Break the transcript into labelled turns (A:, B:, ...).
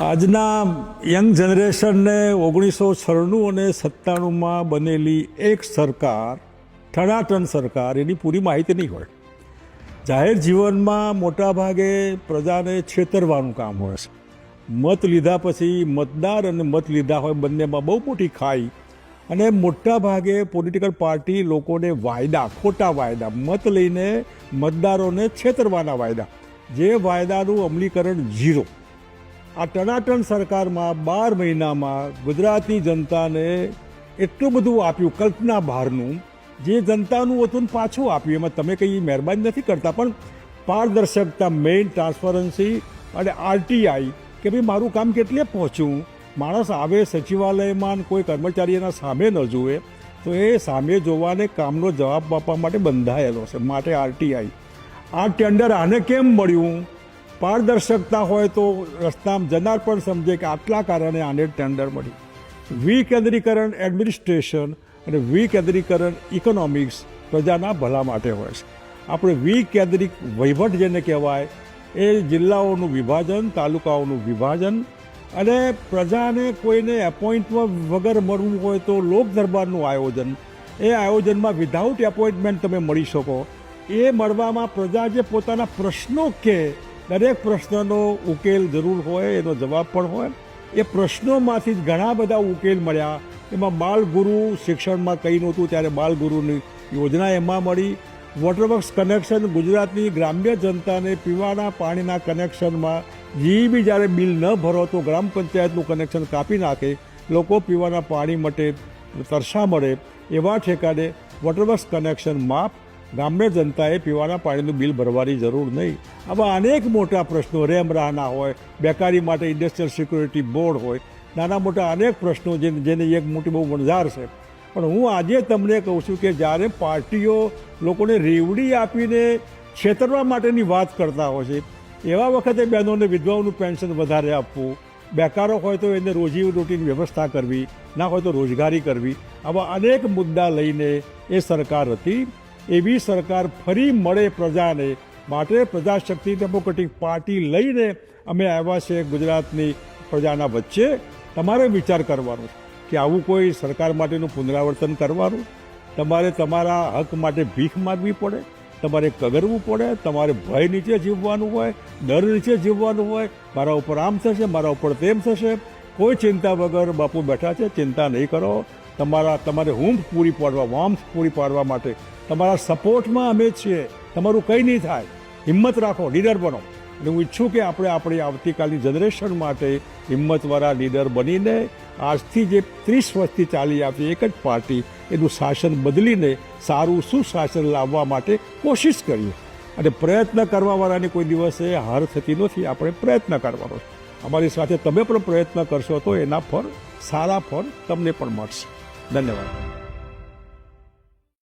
A: આજના યંગ જનરેશનને ઓગણીસો છન્નું અને સત્તાણુંમાં બનેલી એક સરકાર ઠણાઠણ સરકાર, એની પૂરી માહિતી નહીં હોય. જાહેર જીવનમાં મોટાભાગે પ્રજાને છેતરવાનું કામ હોય છે. મત લીધા પછી મતદાર અને મત લીધા હોય બંનેમાં બહુ મોટી ખાઈ અને મોટાભાગે પોલિટિકલ પાર્ટી લોકોને વાયદા, ખોટા વાયદા, મત લઈને મતદારોને છેતરવાના વાયદા. જે વાયદાનું અમલીકરણ ઝીરો. આ ટનાટન સરકારમાં બાર મહિનામાં ગુજરાતની જનતાને એટલું બધું આપ્યું, કલ્પના બહારનું. જે જનતાનું હતું પાછું આપ્યું, એમાં તમે કંઈ મહેરબાની નથી કરતા, પણ પારદર્શકતા મેઇન ટ્રાન્સપરન્સી અને આરટીઆઈ કે ભાઈ મારું કામ કેટલે પહોંચ્યું? માણસ આવે સચિવાલયમાં કોઈ કર્મચારી એના સામે ન જુએ, તો એ સામે જોવાને કામનો જવાબ આપવા માટે બંધાયેલો છે, માટે આરટીઆઈ આ ટેન્ડર આને કેમ મળ્યું? પારદર્શકતા હોય તો રસ્તામાં જનાર પણ સમજે કે આટલા કારણે આને ટેન્ડર મળી. વિકેન્દ્રીકરણ એડમિનિસ્ટ્રેશન અને વિકેન્દ્રીકરણ ઇકોનોમિક્સ પ્રજાના ભલા માટે હોય છે. આપણે વિકેન્દ્રિક વહીવટ જેને કહેવાય, એ જિલ્લાઓનું વિભાજન, તાલુકાઓનું વિભાજન અને પ્રજાને કોઈને એપોઇન્ટમેન્ટ વગર મળવું હોય તો લોક દરબારનું આયોજન. એ આયોજનમાં વિધાઉટ એપોઇન્ટમેન્ટ તમે મળી શકો. એ મળવામાં પ્રજા જે પોતાના પ્રશ્નો કે દરેક પ્રશ્નનો ઉકેલ જરૂર હોય, એનો જવાબ પણ હોય. એ પ્રશ્નોમાંથી જ ઘણા બધા ઉકેલ મળ્યા. એમાં બાલગુરુ શિક્ષણમાં કંઈ નહોતું, ત્યારે બાલગુરુની યોજના એમાં મળી. વોટરવર્ક્સ કનેક્શન ગુજરાતની ગ્રામ્ય જનતાને પીવાના પાણીના કનેક્શનમાં. જે બી જ્યારે બિલ ન ભરો તો ગ્રામ પંચાયતનું કનેક્શન કાપી નાખે. લોકો પીવાના પાણી માટે તરસા મળે. એવા ઠેકાને વોટરવર્ક્સ કનેક્શન માફ ગ્રામ્ય જનતાએ પીવાના પાણીનું બિલ ભરવાની જરૂર નહીં. આવા અનેક મોટા પ્રશ્નો રેમ રાહના હોય, બેકારી માટે ઇન્ડસ્ટ્રીયલ સિક્યુરિટી બોર્ડ હોય, નાના મોટા અનેક પ્રશ્નો જે જેની એક મોટી બહુ વણઝાર છે. પણ હું આજે તમને કહું છું કે જ્યારે પાર્ટીઓ લોકોને રેવડી આપીને છેતરવા માટેની વાત કરતા હોય છે, એવા વખતે બહેનોને વિધવાઓનું પેન્શન વધારે આપવું, બેકારો હોય તો એને રોજી રોટીની વ્યવસ્થા કરવી, ના હોય તો રોજગારી કરવી, આવા અનેક મુદ્દા લઈને એ સરકાર હતી. એવી સરકાર ફરી મળે પ્રજાને માટે પ્રજાશક્તિ ડેમોક્રેટિક પાર્ટી લઈને અમે આવ્યા છે ગુજરાતની પ્રજાના વચ્ચે. તમારે વિચાર કરવાનો કે આવું કોઈ સરકાર માટેનું પુનરાવર્તન કરવાનું? તમારે તમારા હક માટે ભીખ માગવી પડે, તમારે કગરવું પડે, તમારે ભય નીચે જીવવાનું હોય, ડર નીચે જીવવાનું હોય. મારા ઉપર આમ થશે, મારા ઉપર તેમ થશે. કોઈ ચિંતા વગર બાપુ બેઠા છે, ચિંતા નહીં કરો. તમારા, તમારે હૂંફ પૂરી પાડવા વોમ્ફ પૂરી પાડવા માટે તમારા સપોર્ટમાં અમે છીએ. તમારું કંઈ નહીં થાય. હિંમત રાખો લીડર બનો. અને હું ઈચ્છું કે આપણે આપણી આવતીકાલની જનરેશન માટે હિંમતવાળા લીડર બનીને આજથી જે ત્રીસ વર્ષથી ચાલી આવતી એક જ પાર્ટી એનું શાસન બદલીને સારું સુશાસન લાવવા માટે કોશિશ કરીએ. અને પ્રયત્ન કરવાવાળાની કોઈ દિવસે હાર થતી નથી. આપણે પ્રયત્ન કરવાનો અમારી સાથે તમે પણ પ્રયત્ન કરશો તો એના ફળ, સારા ફળ તમને પણ મળશે. धन्यवाद.